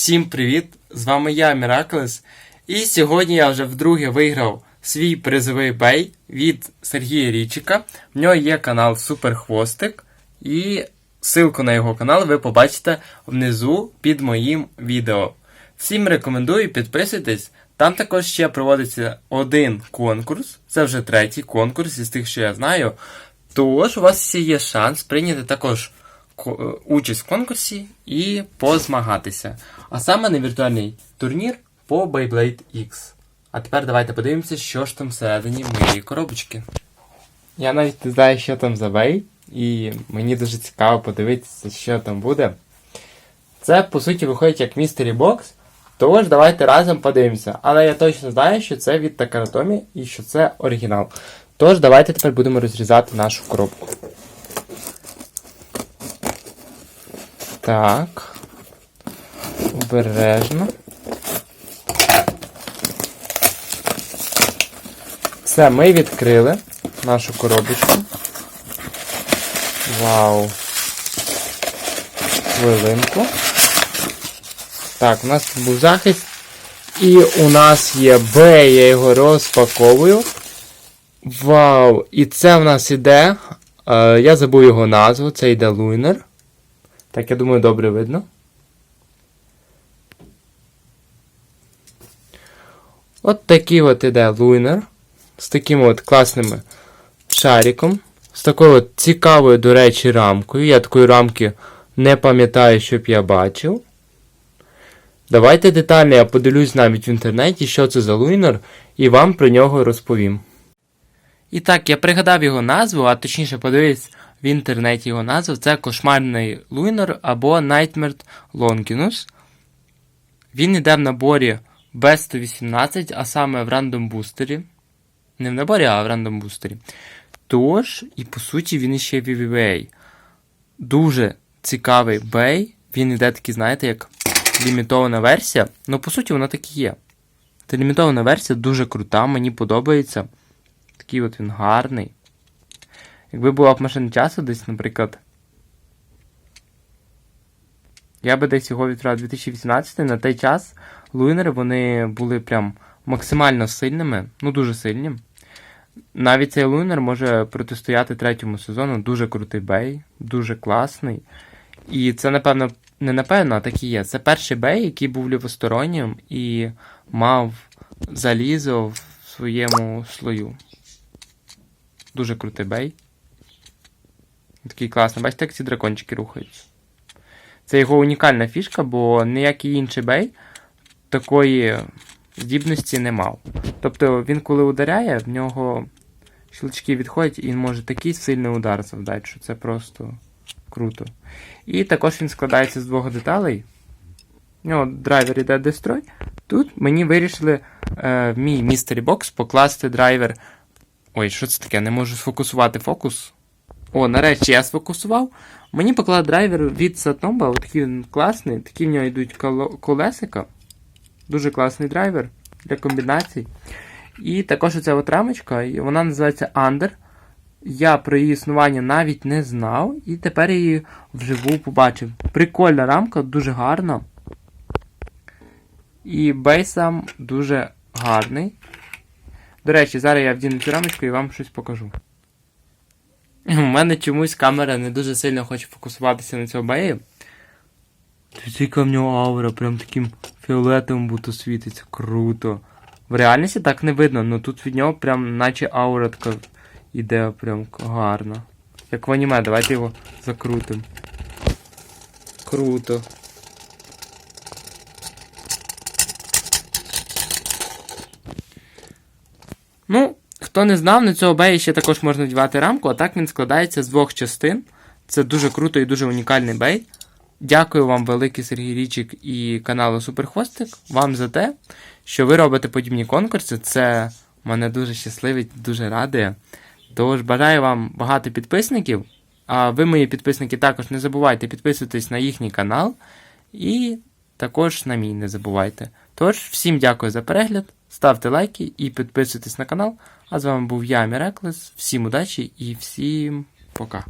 Всім привіт! З вами я, Міраклес. І сьогодні я вже вдруге виграв свій призовий бей від Сергія Річика. В нього є канал Суперхвостик. І ссылку на його канал ви побачите внизу під моїм відео. Всім рекомендую підписуйтесь. Там також ще проводиться один конкурс. Це вже третій конкурс із тих, що я знаю. Тож у вас є шанс прийняти також ко- участь в конкурсі і позмагатися. А саме на віртуальний турнір по Beyblade X. А тепер давайте подивимося, що ж там всередині моєї коробочки. Я навіть не знаю, що там за бей, і мені дуже цікаво подивитися, що там буде. Це, по суті, виходить як Mystery Box. Тож давайте разом подивимося. Але я точно знаю, що це від Такаратомі і що це оригінал. Тож давайте тепер будемо розрізати нашу коробку. Так. Обережно. Все, ми відкрили нашу коробочку. Вау. Хвилинку. Так, у нас тут був захист. І у нас є Б, я його розпаковую. Вау! І це в нас іде. Е, я забув його назву, це йде Луйнер. Так, я думаю, добре видно. От такий от іде луйнер. З таким от класним шариком. З такою от цікавою, до речі, рамкою. Я такої рамки не пам'ятаю, щоб я бачив. Давайте детально я подивлюсь навіть в інтернеті, що це за луйнер, і вам про нього розповім. І так, я пригадав його назву, а точніше подивись в інтернеті його назву. Це кошмарний луйнер або Nightmare Longinus. Він йде в наборі B118, а саме в рандом бустері. Не в наборі, а в рандом бустері. Тож, і по суті, він іще VVA. Дуже цікавий бей. Він йде такий, знаєте, як лімітована версія. Ну, по суті, вона так і є. Це лімітована версія дуже крута, мені подобається. Такий от він гарний. Якби була б машина часу десь, наприклад. Я би десь його відправив 2018 на той час луйнери вони були прям максимально сильними, ну дуже сильні. Навіть цей луйнер може протистояти третьому сезону. Дуже крутий бей, дуже класний. І це, напевно, не напевно, а так і є. Це перший бей, який був лівостороннім і мав залізо в своєму слою. Дуже крутий бей. Такий класний. Бачите, як ці дракончики рухаються. Це його унікальна фішка, бо ніякий інший бей такої здібності не мав. Тобто він, коли ударяє, в нього щелчки відходять і він може такий сильний удар завдати, що це просто круто. І також він складається з двох деталей. У нього драйвер іде Destroy. Тут мені вирішили е, в мій Mystery Box покласти драйвер. Ой, що це таке? Не можу сфокусувати фокус. О, нарешті я сфокусував. Мені поклав драйвер від Сатомба, такий він класний. Такі в нього йдуть колесика. Дуже класний драйвер для комбінацій. І також оця от рамочка, вона називається Under. Я про її існування навіть не знав, і тепер її вживу побачив. Прикольна рамка, дуже гарна. І бейс сам дуже гарний. До речі, зараз я вдіну цю рамочку і вам щось покажу. У мене чомусь камера не дуже сильно хоче фокусуватися на цьому беї. Тільки в нього аура, прям таким фіолетовим будто світиться. Круто. В реальності так не видно, але тут від нього прям наче аура така іде прям гарно. Як в аніме, давайте його закрутимо. Круто. Ну, хто не знав, на цього беї ще також можна вдівати рамку, а так він складається з двох частин. Це дуже круто і дуже унікальний бей. Дякую вам, великий Сергій Річик і каналу Суперхвостик, вам за те, що ви робите подібні конкурси. Це мене дуже щасливить, дуже радує. Тож бажаю вам багато підписників. А ви, мої підписники, також не забувайте підписуватись на їхній канал. І також на мій не забувайте. Тож, всім дякую за перегляд, ставте лайки і підписуйтесь на канал. А з вами був я, Міреклес. Всім удачі і всім пока.